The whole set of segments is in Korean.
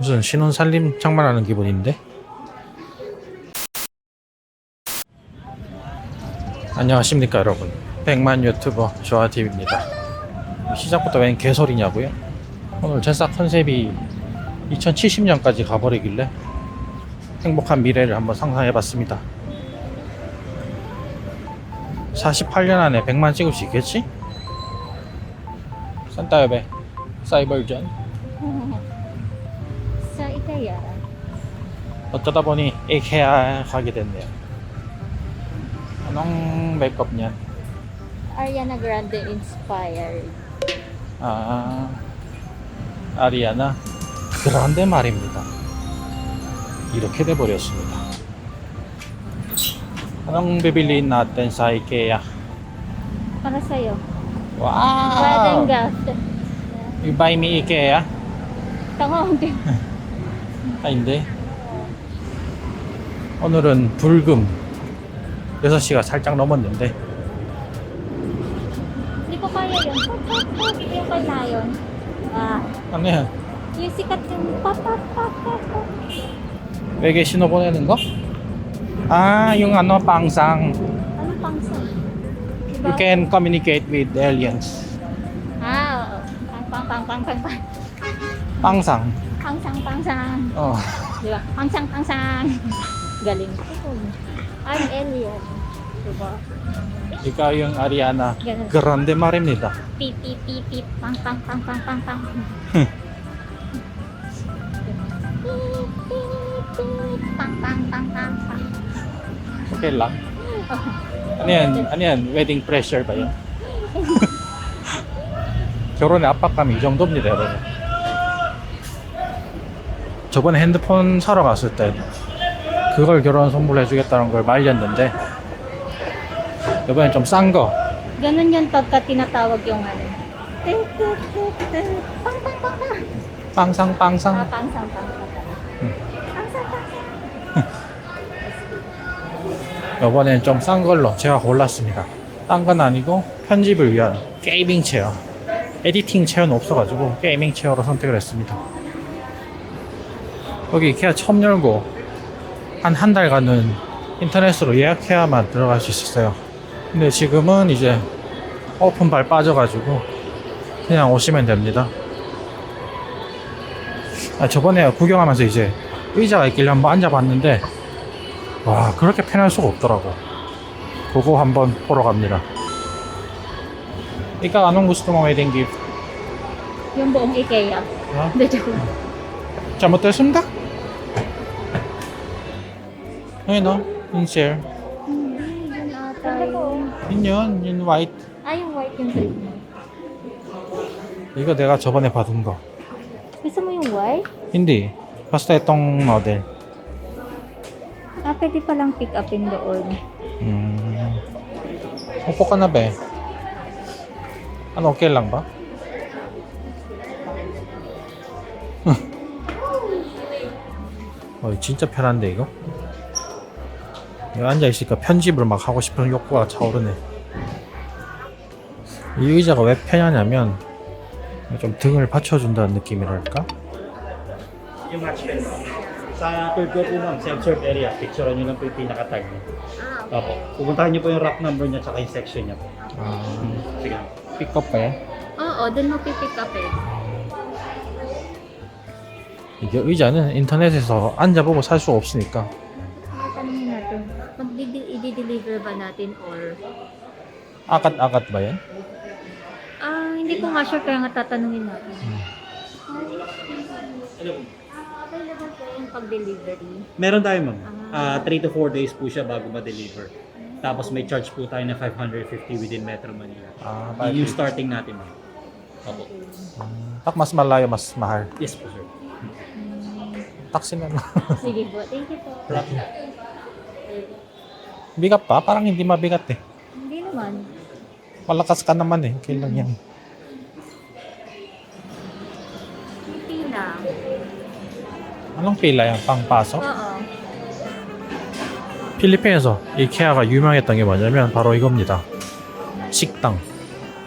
무슨 신혼 살림 장만하는 기분인데? 안녕하십니까 여러분 백만 유튜버 조아TV입니다 시작부터 웬 개소리냐고요? 오늘 제사 컨셉이 2070년까지 가버리길래 행복한 미래를 한번 상상해봤습니다 48년 안에 100만 찍을 수 있겠지? 산타협에 사이버전 어쩌다 보니 이케아 가게 됐네요 anong makeup niyan? Ariana Grande inspired. 아, 아리아나 그런데 말입니다. 이렇게 돼버렸습니다. Anong bibiliin natin sa IKEA? Para sa'yo. Wow! Wedding gift. You buy me IKEA? Tango, hindi. 아, hindi. 오늘은 불금 6시가 살짝 넘었는데 Hindi ko kaya yun. Pop, pop, pop. Yung kay Lion. Ah, ano yan? yung sikat yung pop, pop, pop, pop, pop. 외계 신호 보내는 거? 아, yung ano, pangsang. Ano pang sa? Diba? You can communicate with aliens. Ah, oo. Pang, pang, pang, pang, pang, pang. Pangsang. Pangsang, pangsang. Oh. Di ba? Pangsang, pangsang. Galing. I'm alien. Diba? Ikaw yung Ariana Ganun. Grande 말입니다. Pip, pip, pip, pip. Pang, pang, pang, pang, pang, pang. Pang, pang, pang, pang, pang. Okay lang. Ano yan? Ano yan? Wedding pressure ba yan? 결혼의 압박감이 이 정도입니다, 여러분. 저번에 핸드폰 사러 갔을 때 그걸 결혼 선물로 해주겠다는 걸 말렸는데 이번엔 좀 싼 거. Ganun yun pagka tinatawag yung ano. Tit, tit, tit, tit. Pang, pang, pang, pang. 빵상 Ah, 빵상. pangsang, pangsang. Hmm. Pangsang, pangsang. 이번엔 좀 싼 걸로 제가 골랐습니다. 딴 건 아니고 편집을 위한 게이밍 체어. 에디팅 체어는 없어가지고 게이밍 체어로 선택을 했습니다. 여기 이케아 처음 열고 한 한 달간은 인터넷으로 예약해야만 들어갈 수 있었어요. 근데 지금은 이제 오픈발 빠져가지고 그냥 오시면 됩니다. 아, 저번에 구경하면서 이제 의자가 있길래 한번 앉아봤는데 와 그렇게 편할 수가 없더라고 그거 한번 보러 갑니다 Ikaw, anong gusto mong wedding gift? Yung buong IKEA. Ha? Hindi, joke. 잘못됐습니다 ayun o yung share Hindi, yun ata yung... yun yun yung white Ah, yung white yung green mo. 이거 내가 저번에 받은 거 Gusto mo yung white? hindi basta itong model Ah, pwede palang pick upin doon. 음 upo ka na ba ano okay lang ba? 어, 진짜 편한데 이거? 여기 앉아 있으니까 편집을 막 하고 싶은 욕구가 차오르네 이 의자가 왜 편하냐면 좀 등을 받쳐준다는 느낌이랄까? Yung match pen. Sa third floor po ma'am, self-serve area. Picturean nyo lang po yung pinaka-tag niya. Ah, Opo. Pupuntahan nyo po yung rack number niya tsaka yung section niya po. 아 Sige. 픽업 봐요? Oo, doon mo pipick up eh. 이게 의자는 인터넷에서 앉아보고 살 수가 없으니까 natin or... Akat-akat ba yan? Ah, hindi ko nga sure kaya nga tatanungin natin. Hmm. Available po yung pag-delivery. Meron tayo ma'am. Ah. ah 3 to 4 days po siya bago ma-deliver. Tapos may charge po tayo na 550 within Metro Manila. Ah, five Yung starting natin ma'am. Opo. Hmm. Tak mas malayo, mas mahal. Yes po sir. Hmm. Taxi na lang. Sige po, thank you po. Wala po. Bigat pa? parang hindi mabigat eh Hindi naman. malakas ka naman eh kailan yan Pila. anong pila yan? pangpasok? Oo. 필리핀에서 이케아가 유명했던 게 뭐냐면 바로 이겁니다. 식당.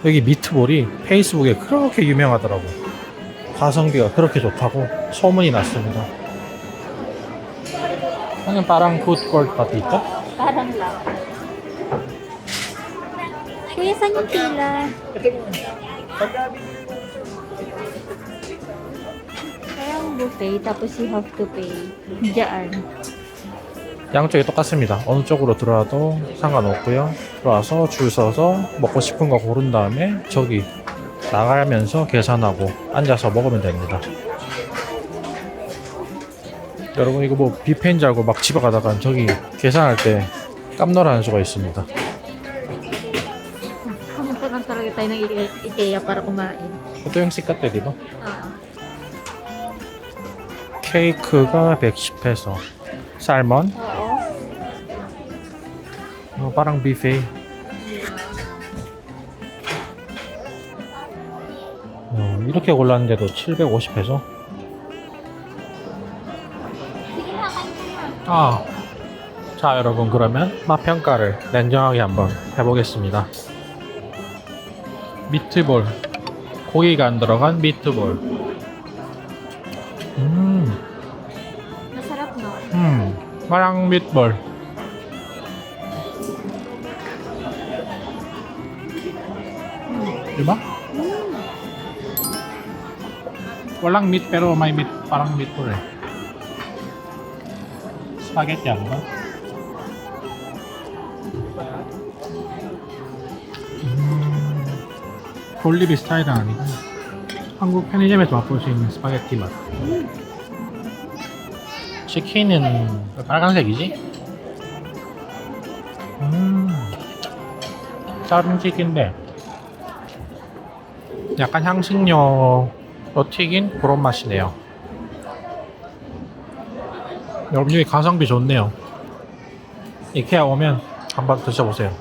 여기 미트볼이 페이스북에 그렇게 유명하더라고. 가성비가 그렇게 좋다고 소문이 났습니다. Parang food court pa dito? Parang lang. Kuya, saan yung pila? Parang buffet, tapos you have to pay. Diyan. 양쪽이 똑같습니다. 어느 쪽으로 들어와도 상관없고요. 들어와서 줄 서서 먹고 싶은 거 고른 다음에 저기 나가면서 계산하고 앉아서 먹으면 됩니다. 여러분 이거 뭐 알고 막 집에 가다가 저기 계산할 때 깜놀하는 수가 있습니다. 또 형식 같대 디바. Ah. 케이크가 110페소. 살몬. Oo. 어, parang buffet. 어, 이렇게 골랐는데도 750페소. 아. 자, 여러분 그러면 맛 평가를 냉정하게 한번 해보겠습니다. 미트볼. 고기가 안 들어간 미트볼. 음, Masarap, no? 음, parang meatball. Diba? Walang meat pero may meat, parang meatball eh. Spaghetti ano ba? 음, 볼리비 스타일은 아니고 한국 편의점에서 맛볼 수 있는 스파게티 맛. 치킨은 왜 빨간색이지? 음, 작은 치킨인데 약간 향신료로 튀긴 그런 맛이네요. 여기 가성비 좋네요. 이케아 오면 한번 드셔보세요.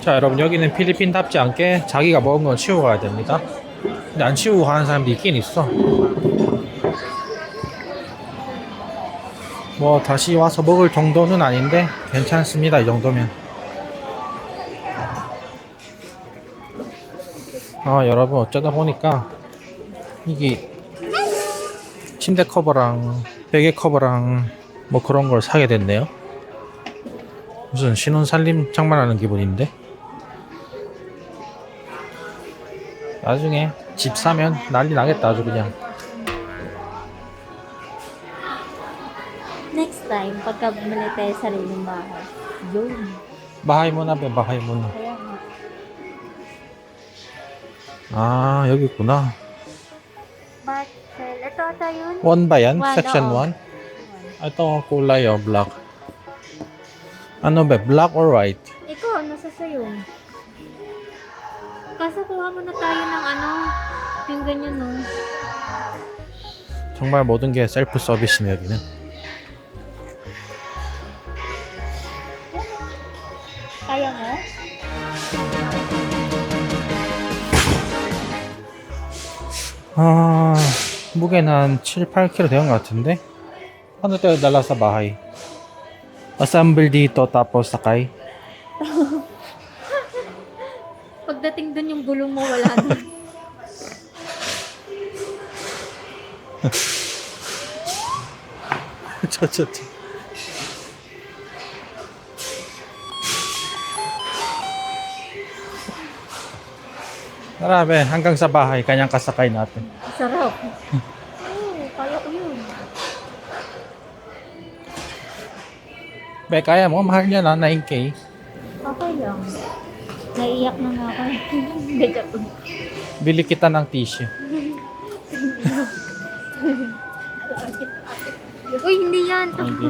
자 여러분 여기는 필리핀답지 않게 자기가 먹은 건 치우고 가야 됩니다. 근데 안 치우고 가는 사람도 있긴 있어. 뭐 다시 와서 먹을 정도는 아닌데 괜찮습니다 이 정도면 아 여러분 어쩌다 보니까 이게 침대 커버랑 베개 커버랑 뭐 그런 걸 사게 됐네요 무슨 신혼 살림 장만하는 기분인데 나중에 집 사면 난리 나겠다 아주 그냥 Next time, pagka bumili tayo sa sariling bahay. Yun. bahay muna be bahay muna Kaya nga. 아 여기 있구나 원 ba yan? One, Section oo. 1? Ito kulay oh, black. Ano ba? Black or white? Ikaw, nasa sayo. Kaso kuha mo na tayo ng ano, yung ganyan no. 정말 모든 게 셀프 서비스네 여기는. Kaya mo? 아 무게는 한 7, 8kg 되는 것 같은데. Ano tayo dala sa bahay? Assemble dito tapos sakay. Pagdating dun yung gulong mo, wala na. 저, 저, 저. Tara be, hanggang sa bahay, kanyang kasakay natin. Sarap. Oo, kaya ko yun. Be, kaya mo, mahal niya na, 9K. Okay lang. Naiiyak na nga ako. Joke. Bili kita ng tissue. Uy, hindi yan. Hindi.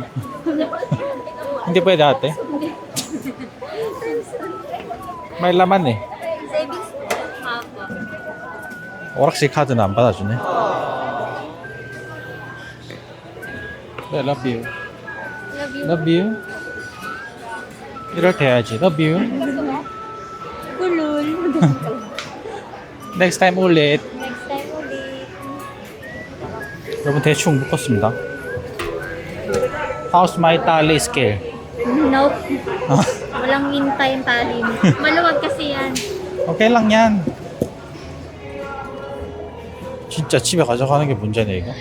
Hindi pwede ate. May laman eh. 오락실 카드는 안 받아주네. 네, love you. Love you. Love you. 이럴 때 해야지. Love you. Kulul. Next time ulit. Next time ulit. 여러분 대충 묶었습니다. How's my tally scale? Nope. Walang hintay yung tali mo. Maluwag kasi yan. Okay lang yan. 진짜 집에 가져가는 게 문제네 이거.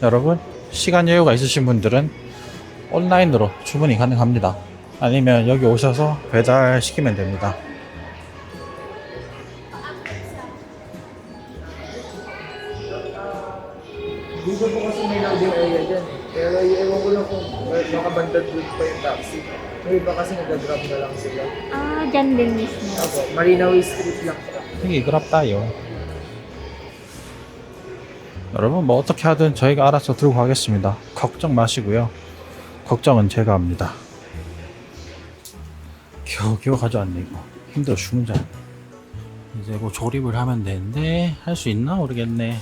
여러분 시간 여유가 있으신 분들은 온라인으로 주문이 가능합니다. 아니면 여기 오셔서 배달 시키면 됩니다. Dito po kasi may loading area dyan eh. Pero ewan ko lang kung baka bandad doon pa yung taxi. May iba kasi nag-grab na lang sila. Ah, dyan din mismo. Ako, Marina Way Street lang po. 되게 그럽다요. 여러분 뭐 어떻게 하든 저희가 알아서 들고 가겠습니다. 걱정 마시고요. 걱정은 제가 합니다. 겨우겨우 가져왔네 이거. 힘들어 죽는 줄. 알았네. 이제 뭐 조립을 하면 되는데 할 수 있나 모르겠네.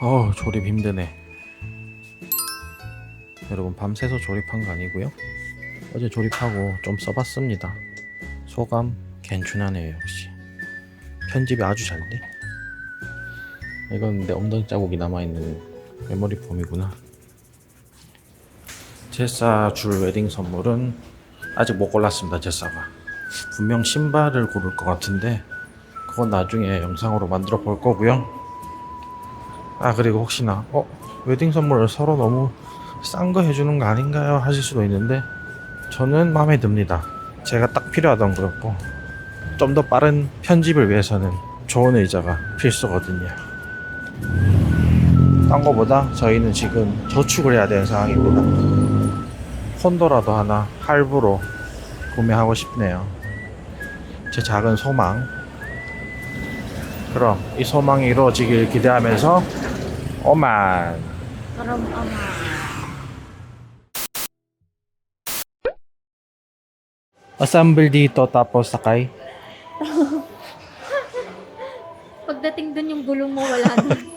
어우 조립 힘드네. 여러분 밤새서 조립한 거 아니고요. 어제 조립하고 좀 써봤습니다. 소감 괜찮네요 역시. 편집이 아주 잘 돼. 이건 내 엉덩이 자국이 남아있는 메모리 폼이구나. 제사 줄 웨딩 선물은 아직 못 골랐습니다. 제사가 분명 신발을 고를 것 같은데 그건 나중에 영상으로 만들어 볼 거고요. 아 그리고 혹시나 어 웨딩 선물을 서로 너무 싼 거 해주는 거 아닌가요 하실 수도 있는데 저는 마음에 듭니다. 제가 딱 필요하던 거였고 좀 더 빠른 편집을 위해서는 좋은 의자가 필수거든요. 딴 거보다 저희는 지금 저축을 해야 되는 상황입니다. 콘도라도 하나 할부로 구매하고 싶네요. 제 작은 소망. 그럼 이 소망이 이루어지길 기대하면서 오만. Assemble dito tapos sakay. Pagdating dun yung gulong mo, wala na.